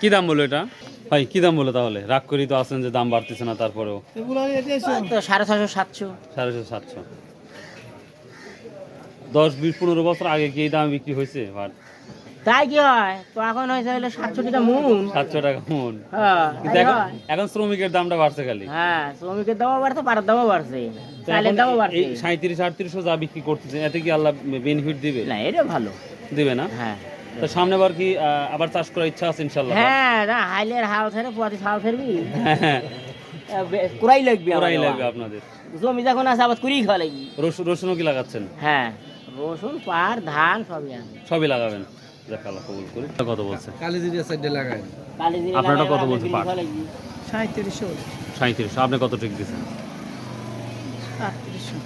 কি দাম বলো এটা? ভাই কি দাম বলো তাহলে? রাগ করি তো আছেন যে দাম বাড়তেছে না তারপরেও। সাড়ে ছশো সাতশো। সাড়ে ছশো সাতশো। দশ বিশ পনেরো বছর আগে কি দাম বিক্রি হয়েছে? পাট তাই কি হয়? তো এখন হয়েছে হলো সাতশো টাকা মুন সাতশো টাকা মন হ্যাঁ কিন্তু এখন এখন শ্রমিকের দামটা বাড়ছে খালি। হ্যাঁ শ্রমিকের দামও বাড়ছে পাড়ার দামও বাড়ছে। চালের দামও বাড়ছে। সাঁত্রিশ আটত্রিশশো যা বিক্রি করতেছে এতে কি আল্লাহ বেনিফিট দিবে? না এটা ভালো। দিবে না? হ্যাঁ। তো সামনে বার কি আবার চাষ করার ইচ্ছা আছে ইনশাল্লাহ হ্যাঁ না হাইলের হাল ছেড়ে পুয়াতি হাল ছেড়বি হ্যাঁ। কুড়াই লাগবে ওরাই লাগবে আপনাদের। জমি যখন আছে আবার কুড়ি খাওয়া লাগবে। রসুন রসুনও কি লাগাচ্ছেন? হ্যাঁ রসুন পার ধান সবই সবই লাগাবেন। দেখ আল্লাহ কবুল করি। কত বলছে? কালিজিরা সাইডে লাগাই। আপনারটা কত বলছে পাট? সাঁত্রিশশো সাঁত্রিশশো আপনি কত ঠিক দিচ্ছেন? আটত্রিশশো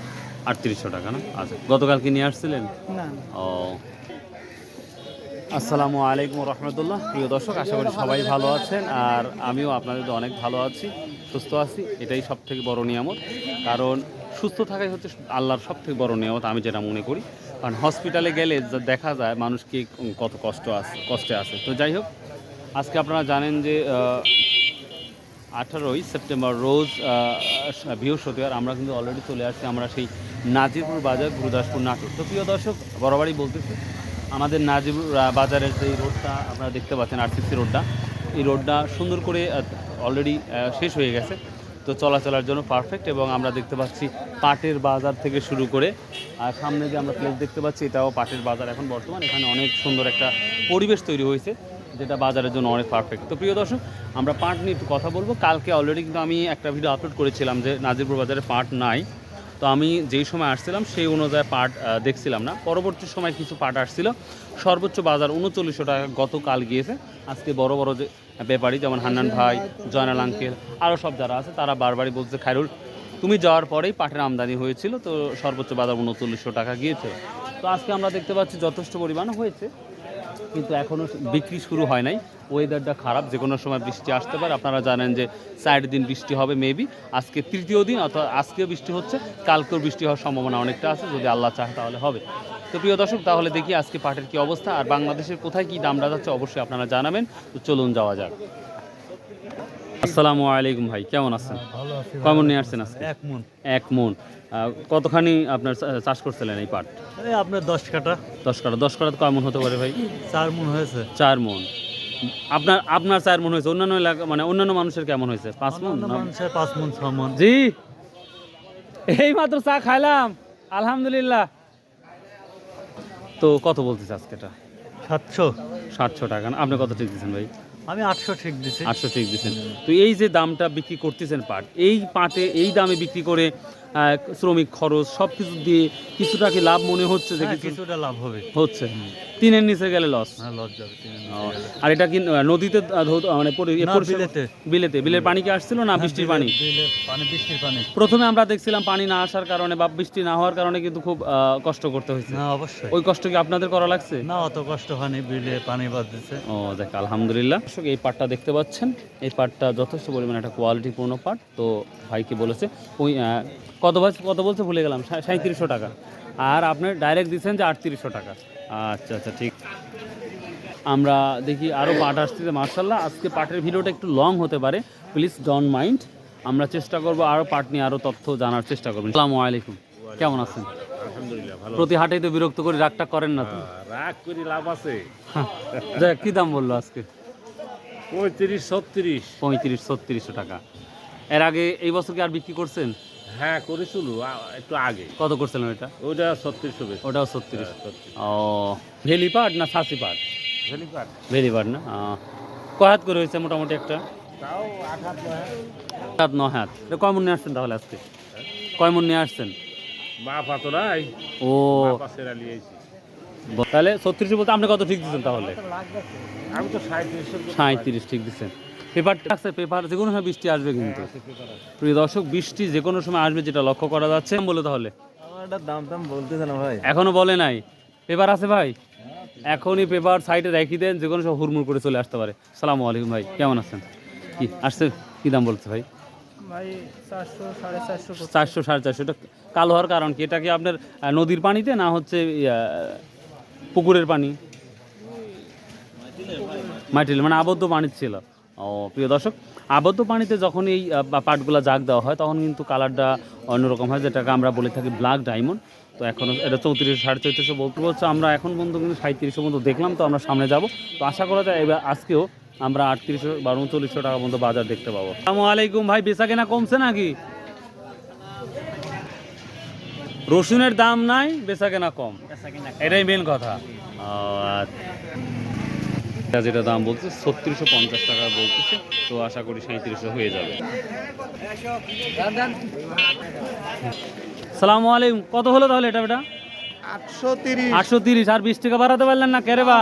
আটত্রিশশো টাকা না? আচ্ছা গতকাল কি নিয়ে আসছিলেন? না। ও। আসসালামু আলাইকুম রহমতুল্লাহ। প্রিয় দর্শক আশা করি সবাই ভালো আছেন। আর আমিও আপনাদের তো অনেক ভালো আছি সুস্থ আছি। এটাই সব থেকে বড় নিয়ামত। কারণ সুস্থ থাকাই হচ্ছে আল্লাহর সব থেকে বড় নিয়ামত আমি যেটা মনে করি। কারণ হসপিটালে গেলে দেখা যায় মানুষ কি কত কষ্ট আছে কষ্টে আছে। তো যাই হোক, আজকে আপনারা জানেন যে আঠারোই সেপ্টেম্বর রোজ বৃহস্পতিবার আমরা কিন্তু অলরেডি চলে আসছি আমরা সেই নাজিরপুর বাজার, গুরুদাসপুর নাটক তো প্রিয় দর্শক, বরাবরই বলতেছি, আমাদের নাজিরপুর বাজারের যে রোডটা আপনারা দেখতে পাচ্ছেন, আরসিসি রোডটা। এই রোডটা সুন্দর করে অলরেডি শেষ হয়ে গেছে। তো চলাচলের জন্য পারফেক্ট এবং আমরা দেখতে পাচ্ছি পাটের বাজার থেকে শুরু করে, আর সামনে যে আমরা প্লেস দেখতে পাচ্ছি এটাও পাটের বাজার এখন বর্তমান। এখানে অনেক সুন্দর একটা পরিবেশ তৈরি হয়েছে, যেটা বাজারের জন্য অনেক পারফেক্ট তো প্রিয় দর্শক, আমরা পাট নিয়ে একটু কথা বলব। কালকে অলরেডি কিন্তু আমি একটা ভিডিও আপলোড করেছিলাম যে নাজিরপুর বাজারে পাট নাই। তো আমি যেই সময় আসছিলাম সেই অনুযায়ী পাট দেখছিলাম না। পরবর্তী সময় কিছু পাট আসছিল। সর্বোচ্চ বাজার উনচল্লিশশো টাকা গতকাল গিয়েছে। আজকে বড় বড় যে ব্যাপারী যেমন হান্নান ভাই, জয়নাল আঙ্কেল আরও সব যারা আছে, তারা বারবারই বলছে, খায়রুল, তুমি যাওয়ার পরেই পাটের আমদানি হয়েছিল, তো সর্বোচ্চ বাজার উনচল্লিশশো টাকা গিয়েছে। তো আজকে আমরা দেখতে পাচ্ছি যথেষ্ট পরিমাণ হয়েছে। কিন্তু এখনও বিক্রি শুরু হয় নাই। ওয়েদারটা খারাপ, যে কোনো সময় বৃষ্টি আসতে পারে। আপনারা জানেন যে চার দিন বৃষ্টি হবে মেবি আজকে তৃতীয় দিন, অর্থাৎ আজকেও বৃষ্টি হচ্ছে, কালকেও বৃষ্টি হওয়ার সম্ভাবনা অনেকটা আছে। যদি আল্লাহ চায় তাহলে হবে। তো প্রিয় দর্শক, তাহলে দেখি আজকে পাটের কী অবস্থা। আর বাংলাদেশের কোথায় কী দামটা যাচ্ছে, অবশ্যই আপনারা জানাবেন। তো চলুন যাওয়া যাক। আসসালামু আলাইকুম ভাই কেমন আছেন? আছি কেমন নিয়ে আসছেন আজকে? এক মন। এক মন। কতখানি আপনার চাষ করছিলেন এই পাট? আপনার দশ কাটা দশ কাটা দশ কাটা কেমন হতে পারে ভাই? চার মন হয়েছে। চার মন। আপনার আপনার চার মন হয়েছে। অন্যান্য এলাকা মানে অন্যান্য মানুষের কেমন হয়েছে? পাঁচ মন? মানুষের পাঁচ মন ছ মন। জি। এই মাত্র চা খাইলাম। আলহামদুলিল্লাহ। তো কত বলতেছে আজকে এটা সাতশো। সাতশো টাকা। আপনি কত ঠিক দিচ্ছেন ভাই? আমি আটশো ঠিক দিচ্ছি আটশো ঠিক দিচ্ছেন তো এই যে দামটা বিক্রি করতেছেন পাট, এই পাটে, এই দামে বিক্রি করে শ্রমিক খরচ সব কিছু দিয়ে কিছুটা কি লাভ মনে হচ্ছে যে হ্যাঁ, কিছুটা লাভ হবে। হচ্ছে। তিনের নিচে গেলে লস হ্যাঁ লস যাবে ও, গেলে। আর এটা কি নদীতে মানে বিলেতে। বিলেতে। বিলের পানি কি আসছিল না হ্যাঁ, বৃষ্টির পানি? পানি বৃষ্টির পানি। প্রথমে আমরা দেখছিলাম পানি না আসার কারণে বা বৃষ্টি না হওয়ার কারণে কিন্তু খুব কষ্ট করতে হয়েছে। না অবশ্যই। ওই কষ্ট কি আপনাদের করা লাগছে? না অত কষ্ট হয়নি বিলে পানি বাদ দিছে ও দেখ আলহামদুলিল্লাহ। দর্শক এই পাটটা দেখতে পাচ্ছেন। এই পাটটা যথেষ্ট পরিমাণে একটা কোয়ালিটিপূর্ণ পাট। তো ভাইকে বলেছে? ওই কত বাজ কত বলছে ভুলে গেলাম সাঁত্রিশশো টাকা। আর আপনি ডাইরেক্ট দিচ্ছেন যে আটত্রিশশো টাকা। আচ্ছা আচ্ছা ঠিক। আমরা দেখি আরও পাট আসতেছে মার্শাল্লাহ আজকে পাটের ভিডিওটা একটু লং হতে পারে। প্লিজ ডোন্ট মাইন্ড আমরা চেষ্টা করব আরও পাট নিয়ে আরও তথ্য জানার চেষ্টা করবেন আসসালামু আলাইকুম। কেমন আছেন? প্রতি হাটেই তো বিরক্ত করে রাগটা করেন না তো? রাগ করি লাভ আছে। যাক, কি দাম বলল আজকে? পঁয়ত্রিশ ছত্রিশ। পঁয়ত্রিশ ছত্রিশশো টাকা। এর আগে এই বছর কি আর বিক্রি করছেন? হ্যাঁ করেছিল। একটু আগে। কত করছিলেন ওইটা? ওইটা ছত্রিশশো বেশি। ওটাও ছত্রিশ। হ্যাঁ, ও ভেলি পাট না ছাসি পাট ভেলি পাট না? আহ, কয় হাত করে হয়েছে মোটামুটি একটা? তাও আট হাত নয় হাত। ন কয় মন নিয়ে আসছেন তাহলে আজকে? কয় মন নিয়ে আসছেন? মা পাতরাই ও। ব- তাহলে ছত্রিশ বলতে আপনি কত ঠিক দিচ্ছেন তাহলে? আমি তো সাঁত্রিশশো সাঁত্রিশ ঠিক দিচ্ছেন। পেপার আছে পেপার যে কোনো সময় বৃষ্টি আসবে কিন্তু। প্রিয় দর্শক বৃষ্টি যে কোনো সময় আসবে যেটা লক্ষ্য করা যাচ্ছে। বলে তাহলে। দাম বলতেছে না ভাই। এখনও বলে নাই। পেপার আছে ভাই? এখনই পেপার সাইডে রেখে দেন যে কোনো সব হুড়মুড় করে চলে আসতে পারে। সালামু আলাইকুম ভাই কেমন আছেন? কি আসছে? কি দাম বলছে ভাই? ভাই চারশো সাড়ে চারশো চারশো সাড়ে চারশো। এটা কালো হওয়ার কারণ কি? এটা কি আপনার নদীর পানিতে না হচ্ছে পুকুরের পানি? মাটিল মানে আবদ্ধ পানির ছিল। ও প্রিয় দর্শক আবদ্ধ পানিতে যখন এই পাটগুলা জাগ দেওয়া হয় তখন কিন্তু কালারটা অন্যরকম হয় যেটাকে আমরা বলে থাকি ব্ল্যাক ডায়মন্ড। তো এখন এটা চৌত্রিশশো সাড়ে চৌত্রিশশো বলতে বলছে। আমরা এখন পর্যন্ত কিন্তু সাঁত্রিশশো পর্যন্ত দেখলাম তো আমরা সামনে যাব। তো আশা করা যায় এবার আজকেও আমরা আটত্রিশশো বা উনচল্লিশশো টাকা পর্যন্ত বাজার দেখতে পাবো। আসসালামু আলাইকুম ভাই বেচা কেনা কমছে নাকি? রসুনের দাম নাই বেচা কেনা কম। এটাই মেন কথা। আচ্ছা। এটা যেটা দাম বলছে ছত্রিশশো পঞ্চাশ টাকা বলতেছে তো আশা করি সাঁত্রিশশো হয়ে যাবে। সালামু আলাইকুম কত হলো তাহলে এটা বেটা? আটশো তিরিশ। আর বিশ টাকা বাড়াতে পারলেন না কেরে বা?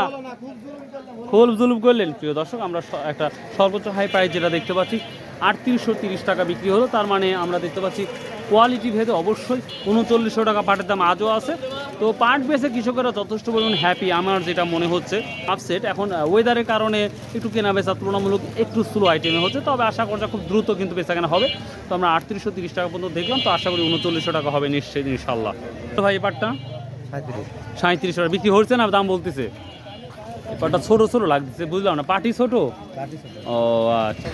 খুব জুলুম করলেন। প্রিয় দর্শক আমরা একটা সর্বোচ্চ হাই প্রাইস যেটা দেখতে পাচ্ছি আটত্রিশশো তিরিশ টাকা বিক্রি হলো তার মানে আমরা দেখতে পাচ্ছি কোয়ালিটি ভেদে অবশ্যই উনচল্লিশশো টাকা পাটের দাম আজও আছে। তো পাট বেচে কৃষকেরা যথেষ্ট পরিমাণ হ্যাপি আমার যেটা মনে হচ্ছে। আপসেট এখন ওয়েদারের কারণে একটু কেনা বেচা তুলনামূলক একটু স্লো আইটেমে হচ্ছে তবে আশা করছি খুব দ্রুত কিন্তু বেচা কেনা হবে। তো আমরা আটত্রিশশো তিরিশ টাকা পর্যন্ত দেখলাম তো আশা করি উনচল্লিশশো টাকা হবে নিশ্চয়ই ইনশাল্লাহ। তো ভাই এই পাটটা? সাঁত্রিশ টাকা। বিক্রি হচ্ছে না দাম বলতেছে? পাটা ছোট ছোট লাগতেছে বুঝলাম না। পাটি ছোট? ও আচ্ছা।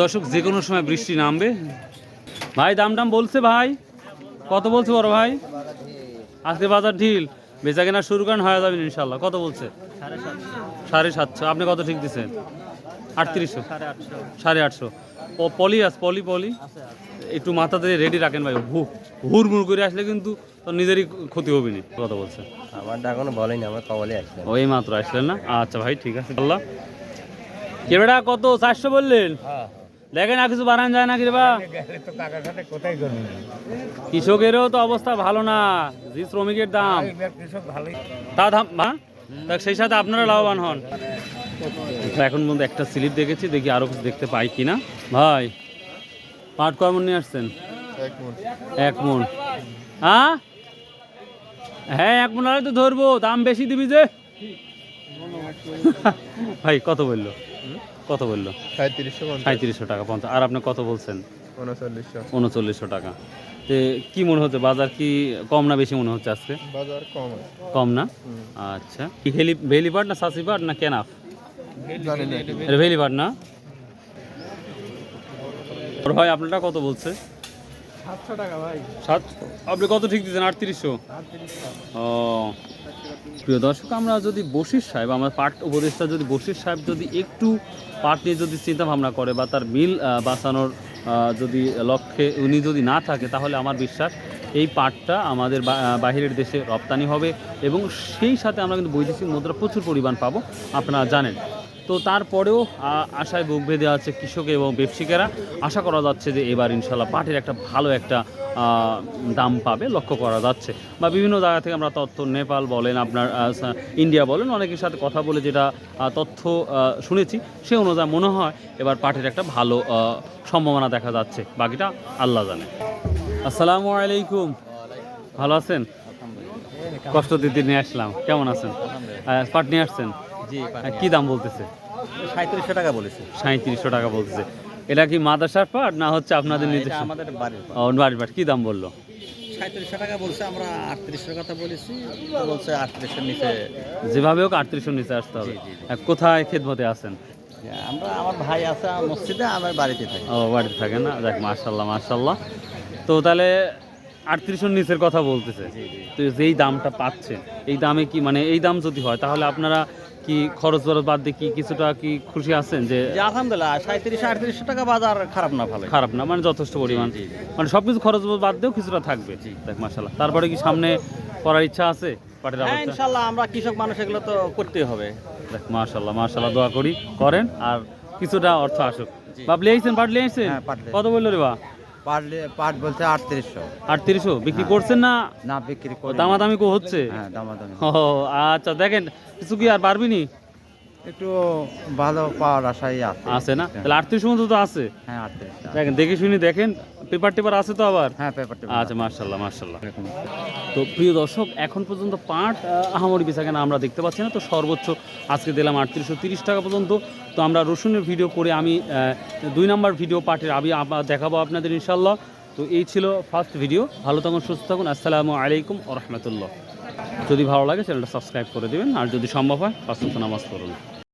দর্শক যে কোনো সময় বৃষ্টি নামবে। ভাই দাম টাম বলছে ভাই? কত বলছে বড় ভাই? আজকে বাজার ঢিল। বেচা কেনা শুরু করেন হয়ে যাবেন ইনশাল্লাহ কত বলছে? সাড়ে সাতশো। আপনি কত ঠিক দিচ্ছেন? আটত্রিশশো। সাড়ে আটশো। ও পলি আস পলি পলি? একটু মাথাতে রেডি রাখেন ভাই। ভু হুর মুড় করে আসলে কিন্তু তোর নিজেরই ক্ষতি হবে না। কথা বলছে। আমারটা এখনও বলেনি আমার কবলে আসলে। ওই মাত্র আসলেন না? আচ্ছা ভাই ঠিক আছে। আল্লাহ। কেবেটা কত? চারশো বললেন? দেখেন আর কিছু বাড়ান যায় না কোথায় করবি কৃষকেরও তো অবস্থা ভালো না যে শ্রমিকের দাম। তা দাম তা সেই সাথে আপনারা লাভবান হন। এখন পর্যন্ত একটা স্লিপ দেখেছি দেখি আরও কিছু দেখতে পাই কিনা। ভাই পাট কয় মন নিয়ে আসছেন? এক মন। হ্যাঁ হ্যাঁ এক মন আরে তো ধরবো দাম বেশি দিবি যে। ভাই কত বলল? কত বলল? সাঁত্রিশশো টাকা পঞ্চাশ। আর আপনি কত বলছেন? উনচল্লিশশো। টাকা। তো কি মনে হচ্ছে বাজার কি কম না বেশি মনে হচ্ছে আজকে? বাজার কম কম না? আচ্ছা। কি হেলি ভেলি পাট না সাসি পাট না কেনাফ? জানি না। ভেলি পাট না? ওর ভাই আপনারটা কত বলছে? আপনি কত ঠিক দিচ্ছেন আটত্রিশশো? ও। প্রিয় দর্শক, আমরা যদি বশির সাহেব, আমার পাট উপদেষ্টা যদি বশির সাহেব যদি একটু পাট নিয়ে যদি চিন্তা ভাবনা করে বা তার মিল বাঁচানোর যদি লক্ষ্যে উনি যদি না থাকে, তাহলে আমার বিশ্বাস এই পাটটা আমাদের বাহিরের দেশে রপ্তানি হবে এবং সেই সাথে আমরা কিন্তু বৈদেশিক মুদ্রা প্রচুর পরিমাণ পাবো। আপনারা জানেন। তো তারপরেও আশায় বুক বেঁধে আছে কৃষক এবং ব্যবসায়ীরা আশা করা যাচ্ছে যে এবার ইনশাল্লাহ পাটের একটা ভালো একটা দাম পাবে লক্ষ্য করা যাচ্ছে। বা বিভিন্ন জায়গা থেকে আমরা তথ্য নেপাল বলেন আপনার ইন্ডিয়া বলেন অনেকের সাথে কথা বলে যেটা তথ্য শুনেছি সে অনুযায়ী মনে হয় এবার পাটের একটা ভালো সম্ভাবনা দেখা যাচ্ছে। বাকিটা আল্লাহ জানে। আসসালামু আলাইকুম। ভালো আছেন? কষ্ট দিতে নিয়ে আসলাম। কেমন আছেন? পাট নিয়ে আসছেন? কি দাম বলতেছে? সাঁত্রিশশো টাকা বলেছে। সাঁত্রিশশো টাকা বলতেছে। এটা কি মাদাসার পাট না হচ্ছে আপনাদের নিজস্ব? আমাদের বাড়ির ও, বাড়ির পাট কি দাম বলল? সাঁত্রিশশো টাকা বলছে আমরা আটত্রিশশো কথা বলেছি বলছে আটত্রিশের নিচে। যেভাবে হোক আটত্রিশশো নিচে আসতে হবে। কোথায় খেদমতে আছেন? আমরা আমার ভাই আছে মসজিদে আমার বাড়িতে থাকি। ও বাড়িতে থাকেন না? দেখ মার্শাল্লাহ মার্শাল্লাহ তো তাহলে আটত্রিশশো নিচের কথা বলতেছে। তো যেই দামটা পাচ্ছে এই দামে কি মানে এই দাম যদি হয় তাহলে আপনারা কি খরচ বরচ বাদ দিয়ে কি কিছুটা কি খুশি আছেন যে আলহামদুলিল্লাহ সাঁত্রিশ আটত্রিশশো টাকা বাজার খারাপ না ভালো খারাপ না মানে যথেষ্ট পরিমাণ। মানে সবকিছু খরচ বাদ দিয়েও কিছুটা থাকবে। দেখ মাসাল্লাহ তারপরে কি সামনে করার ইচ্ছা আছে? পাটের হ্যাঁ ইনশাল্লাহ আমরা কৃষক মানুষ এগুলো তো করতেই হবে। দেখ মাশাল্লাহ মাশাল্লাহ দোয়া করি করেন আর কিছুটা অর্থ আসুক। বাবলি আইছেন পাট লিয়ে আইছেন? হ্যাঁ, কত বলল রে বা? পাট পাট বলছে আটত্রিশশো। আটত্রিশশো? বিক্রি করছেন না? না বিক্রি করে দামাদামি কো হচ্ছে? হ্যাঁ দামাদামি। ও আচ্ছা দেখেন কিছু কি আর পারবিনি একটু ভালো পাওয়ার আশাই আছে। আছে না? তাহলে আটত্রিশ মতো তো আছে। হ্যাঁ আটত্রিশ দেখেন দেখে শুনি দেখেন পেপার টেপার আছে তো আবার? হ্যাঁ পেপারটা আচ্ছা মার্শাল্লাহ মার্শাল্লাহ তো প্রিয় দর্শক এখন পর্যন্ত পাট আহামরি বেচা কেনা আমরা দেখতে পাচ্ছি না তো সর্বোচ্চ আজকে দিলাম আটত্রিশশো তিরিশ টাকা পর্যন্ত। তো আমরা রসুনের ভিডিও করে আমি দুই নাম্বার ভিডিও পাটের আমি দেখাবো আপনাদের ইনশাল্লাহ তো এই ছিল ফার্স্ট ভিডিও ভালো থাকুন সুস্থ থাকুন। আসসালামু আলাইকুম রহমতুল্লাহ। যদি ভালো লাগে চ্যানেলটা সাবস্ক্রাইব করে দেবেন। আর যদি সম্ভব হয় পাঁচ নামাজ পড়ুন।